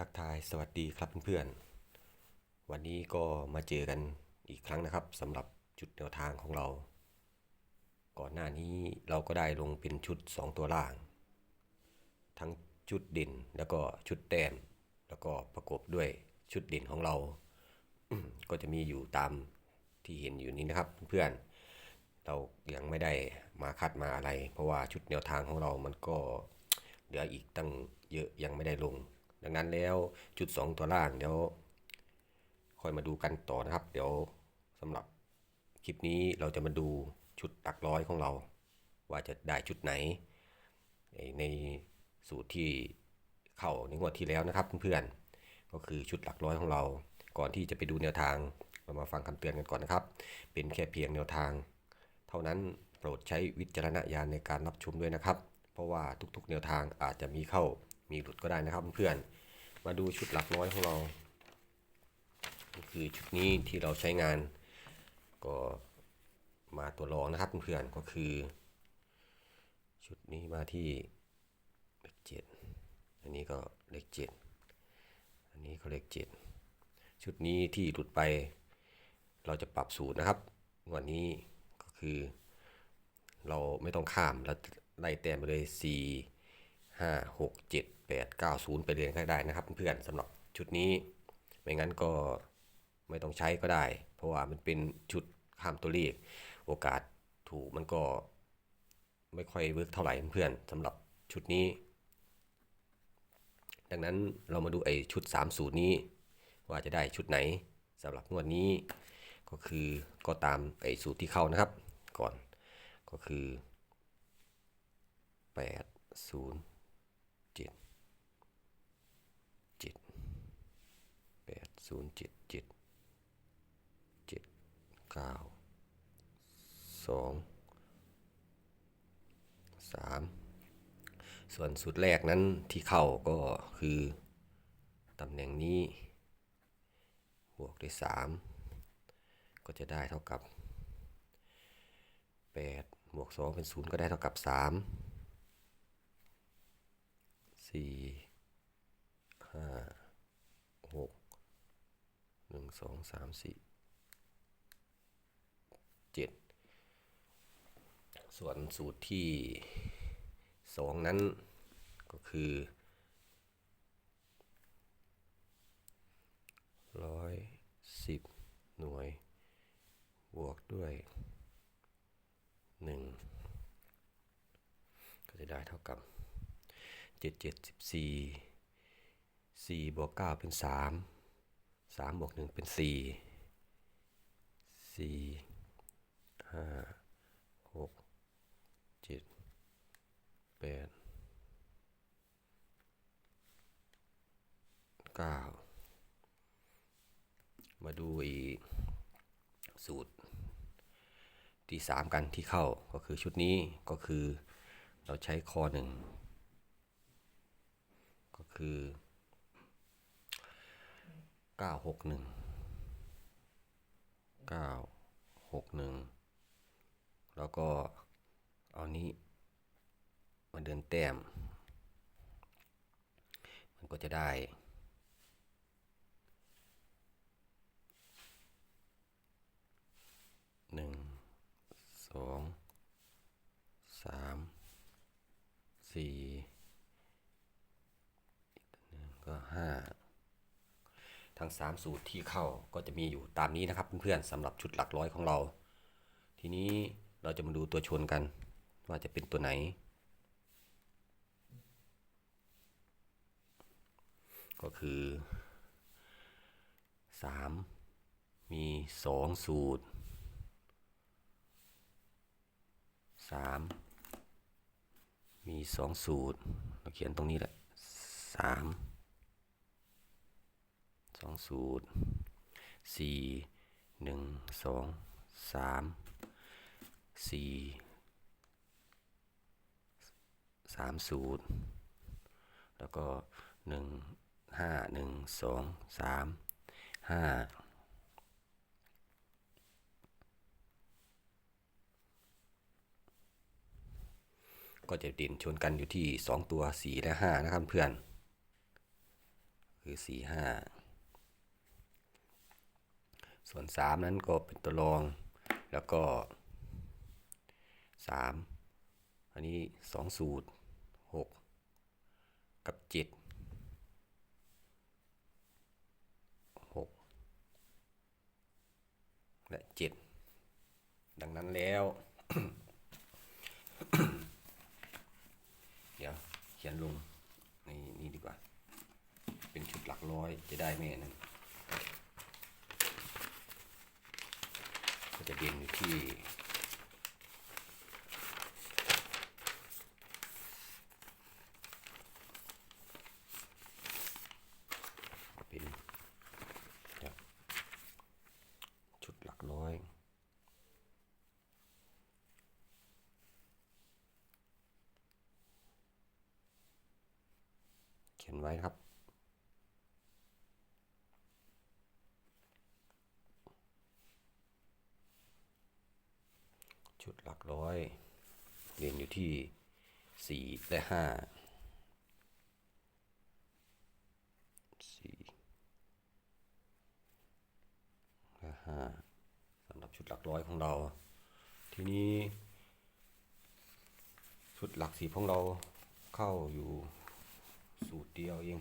ทักทายสวัสดีครับเพื่อนๆ วันนี้ก็มาเจอกันอีกครั้งนะครับสำหรับจุดแนวทางของเรา ก่อนหน้านี้เราก็ได้ลงเป็นชุด 2 ตัวล่าง ทั้งชุดเด่นแล้วก็ชุดแต้มแล้วก็ประกบด้วยชุดเด่นของเรา ก็จะมีอยู่ตามที่เห็นอยู่นี้นะครับเพื่อนๆเรายังไม่ได้มาคัดมาอะไร เพราะว่าชุดแนวทางของเรามันก็เหลืออีกตั้งเยอะยังไม่ได้ลง ดังนั้นแล้วจุด 2 ตัวล่างเดี๋ยวค่อยมาดูกันต่อนะครับ เดี๋ยวสำหรับคลิปนี้เราจะมาดูชุดหลักร้อยของเรา ว่าจะได้ชุดไหน ในสูตรที่เข้าในงวดที่แล้วนะครับเพื่อนๆก็คือชุดหลักร้อยของเรา ก่อนที่จะไปดูแนวทางเรามาฟังคำเตือนกันก่อนนะครับ เป็นแค่เพียงแนวทาง เท่านั้นโปรดใช้วิจารณญาณในการรับชมด้วยนะครับ เพราะว่าทุกๆ แนวทางอาจจะมีเข้า มีหลุดก็ได้นะครับเพื่อนมาดูชุดหลักร้อยของเรา ก็คือชุดนี้ที่เราใช้งาน ก็มาตัวรองนะครับเพื่อนก็คือ ชุดนี้มาที่เลขเจ็ดอันนี้ก็เลขเจ็ดอันนี้ก็เลขเจ็ดชุดนี้ที่หลุดไป เราจะปรับสูตรนะครับ วันนี้ก็คือ เราไม่ต้องข้ามแล้วไล่แต้มไปเลย4 5 6 7 8 9 0 ไปเรียนก็ได้นะครับเพื่อนๆสำหรับชุดนี้ไม่งั้นก็ไม่ต้องใช้ก็ได้ เพราะว่ามันเป็นชุดข้ามตัวเลขโอกาสถูกมันก็ไม่ค่อยเวิร์กเท่าไหร่เพื่อนสำหรับชุดนี้ ดังนั้นเรามาดูไอ้ชุด3สูตรนี้ ว่าจะได้ชุดไหนสำหรับงวดนี้ก็คือก็ตามไอ้สูตรที่เข้านะครับ ก่อนก็คือแปดศูนย์ จ็ดเจ็ดแปดศูนย์เจ็ดเจ็ดเจ็ดเก้าสองสามส่วนสูตรแรกนั้นที่เข้าก็คือ ตำแหน่งนี้ บวกด้วยสามก็จะได้เท่ากับ8บวก2เป็น 0 ก็ได้เท่ากับ 3 4 5 6 1 2 3 4 7ส่วนสูตรที่2นั้นก็คือร้อยสิบหน่วย บวกด้วยหนึ่งก็จะได้เท่ากับ เจ็ดเจ็ดสิบสี่สี่บวกเก้าเป็นสามสามบวกหนึ่งเป็นสี่สี่ห้าหกเจ็ดแปดเก้ามาดูอีกสูตรที่สามกันที่เข้าก็คือชุดนี้ก็คือเราใช้คอหนึ่ง คือ 961 961 แล้วก็เอานี้มาเดินแต้ม มันก็จะได้หนึ่งสองสามสี่ ก็ห้าทั้งสามสูตรที่เข้าก็จะมีอยู่ตามนี้นะครับเพื่อนๆสำหรับชุดหลักร้อยของเรา ทีนี้เราจะมาดูตัวชนกัน ว่าจะเป็นตัวไหน ก็คือสามมีสองสูตรสามมีสองสูตร เราเขียนตรงนี้แหละสาม สองสูตรสี่หนึ่งสองสามสี่สามสูตร แล้วก็หนึ่งห้าหนึ่งสองสามห้าก็จะเด่นชนกันอยู่ที่ 2 ตัว 4 และ 5 นะครับเพื่อน คือสี่ห้า ส่วนสามนั้นก็เป็นตัวรอง แล้วก็สามอันนี้สองสูตรหกกับเจ็ดหกและเจ็ดดังนั้นแล้ว เดี๋ยวเขียนลงในนี้ดีกว่า เป็นชุดหลักร้อยจะได้ไหมอันนั้นก็ จะเด่นอยู่ที่เป็นเดี๋ยวชุดหลักร้อยเขียนไว้ครับ ชุดหลักร้อย เรียนอยู่ที่สี่และห้าสี่และห้าสำหรับชุดหลักร้อยของเรา ทีนี้ ชุดหลักสีของเราเข้าอยู่สูตรเดียวเอง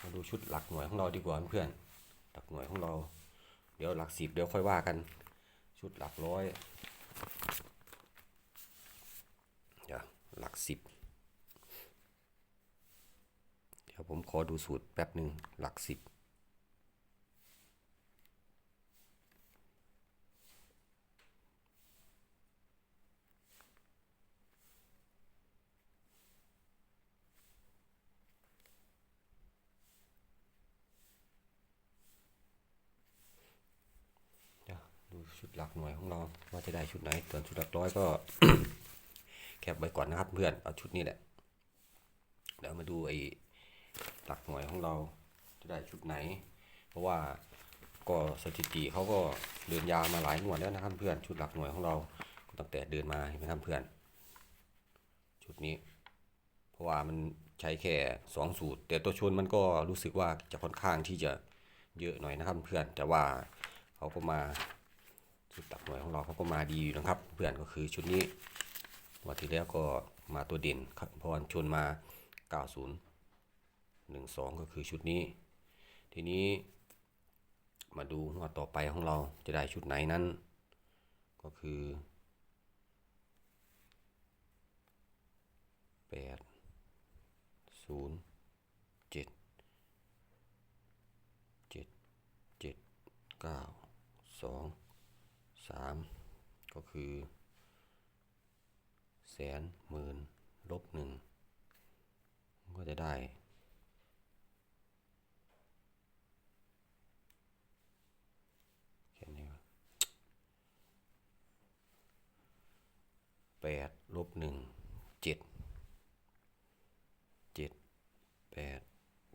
มาดูชุดหลักหน่วยของเราดีกว่าเพื่อน หลักหน่วยของเรา เดี๋ยวหลักสิบเดี๋ยวค่อยว่ากัน ชุดหลักร้อยเดี๋ยวหลักสิบเดี๋ยวผมขอดูสูตรแป๊บหนึ่งหลักสิบเดี๋ยวดู ชุดหลักหน่วยของเราว่าจะได้ชุดไหนส่วนชุดหลักร้อยก็ แคปไว้ก่อนนะครับเพื่อนเอาชุดนี้แหละเดี๋ยวมาดูไอ้หลักหน่วยของเราจะได้ชุดไหน เพราะว่าก็สถิติเขาก็เดินยาวมาหลายงวดแล้วนะครับเพื่อนชุดหลักหน่วยของเราตั้งแต่เดินมาเห็นไหมครับเพื่อน ชุดนี้ เพราะว่ามันใช้แค่สองสูตร แต่ตัวชนมันก็รู้สึกว่าจะค่อนข้างที่จะเยอะหน่อยนะครับเพื่อนแต่ว่าเขาก็มา ชุดหลักหน่วยของเราเขาก็มาดีอยู่นะครับ เพื่อนก็คือชุดนี้วันที่แล้วก็มาตัวเด่นครับเพราะว่าชนมา 90 12 ก็คือชุดนี้ ทีนี้มาดูงวดต่อไปของเราจะได้ชุดไหนนั้น ก็คือ8 0 7 7 7 9 2 3 ก็คือ แสนหมื่นลบหนึ่งก็จะได้แค่นี้แปดลบหนึ่งเจ็ดเจ็ดแปด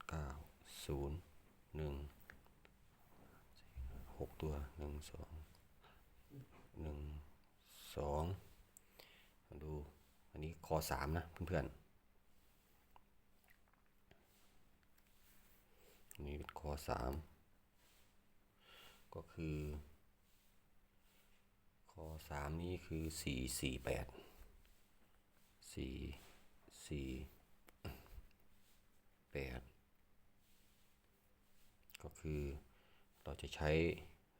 เก้าศูนย์หนึ่งหกตัวหนึ่งสอง หนึ่งสองมาดูอันนี้คอสามนะเพื่อนๆอันนี้เป็นคอสามก็คือคอสามนี่คือสี่สี่แปดสี่สี่แปดก็คือเราจะใช้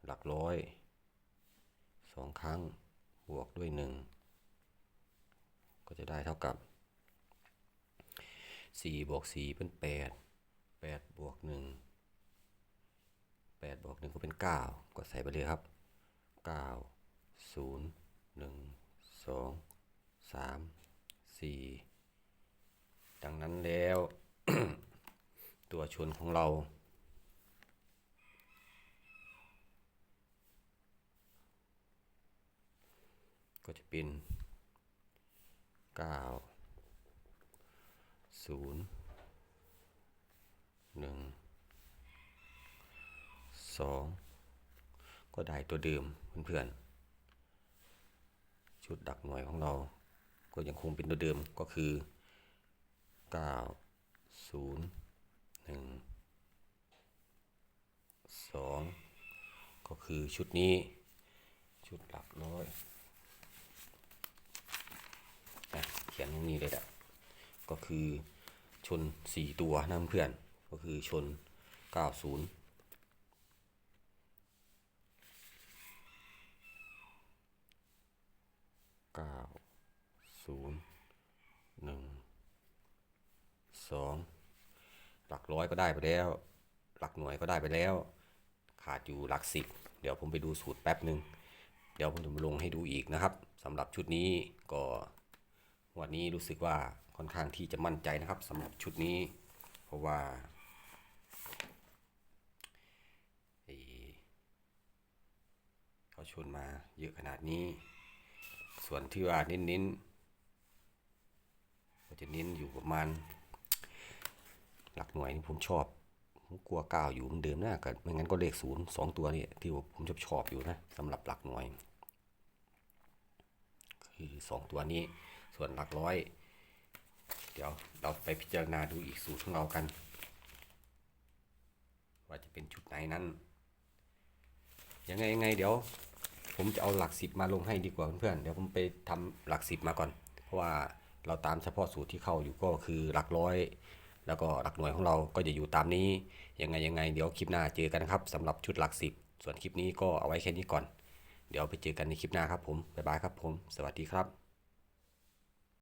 หลักร้อย สองครั้งบวกด้วยหนึ่งก็จะได้เท่ากับ 4 บวก 4 เป็น 8 8 บวก 1 8 บวก 1 ก็เป็น 9 ก็ใส่ไปเลยครับ 9 0 1 2 3 4 ดังนั้นแล้ว ตัวชนของเรา ก็จะเป็นเก้าศูนย์หนึ่งสองก็ได้ตัวเดิมเพื่อนๆ ชุดดักหน่วยของเรา ก็ยังคงเป็นตัวเดิมก็คือเก้าศูนย์หนึ่งสองก็คือชุดนี้ชุดหลักร้อยนะ เขียนตรงนี้เลยอะก็คือชนสี่ตัวนะเพื่อนก็คือชนเก้าศูนย์เก้าศูนย์หนึ่งสองหลักร้อยก็ได้ไปแล้ว หลักหน่วยก็ได้ไปแล้ว ขาดอยู่หลักสิบเดี๋ยวผมไปดูสูตรแป๊บหนึ่งเดี๋ยวผมจะมาลงให้ดูอีกนะครับสำหรับชุดนี้ก็ วันนี้รู้สึกว่าค่อนข้างที่จะมั่นใจนะครับสำหรับชุดนี้ เพราะว่าเขาชวนมาเยอะขนาดนี้ ส่วนที่ว่าเน้นๆก็จะเน้นอยู่ประมาณ หลักหน่วยนี่ผมชอบผมกลัวเก้าอยู่เหมือนเดิมนะก็ไม่งั้นก็เลขศูนย์สองตัวนี่ที่ผมชอบชอบอยู่นะสำหรับหลักหน่วย คือสองตัวนี้ ส่วนหลักร้อย เดี๋ยวเราไปพิจารณาดูอีกสูตรของเรากัน ว่าจะเป็นชุดไหนนั้นยังไงยังไงเดี๋ยว ผมจะเอาหลักสิบมาลงให้ดีกว่าเพื่อนๆเดี๋ยวผมไปทำหลักสิบมาก่อน เพราะว่าเราตามเฉพาะสูตรที่เข้าอยู่ก็คือหลักร้อย แล้วก็หลักหน่วยของเราก็จะอยู่ตามนี้ยังไงยังไง เดี๋ยวคลิปหน้าเจอกันครับสำหรับชุดหลักสิบส่วนคลิปนี้ก็เอาไว้แค่นี้ก่อน เดี๋ยวไปเจอกันในคลิปหน้าครับผมบ๊ายบายครับผม สวัสดีครับ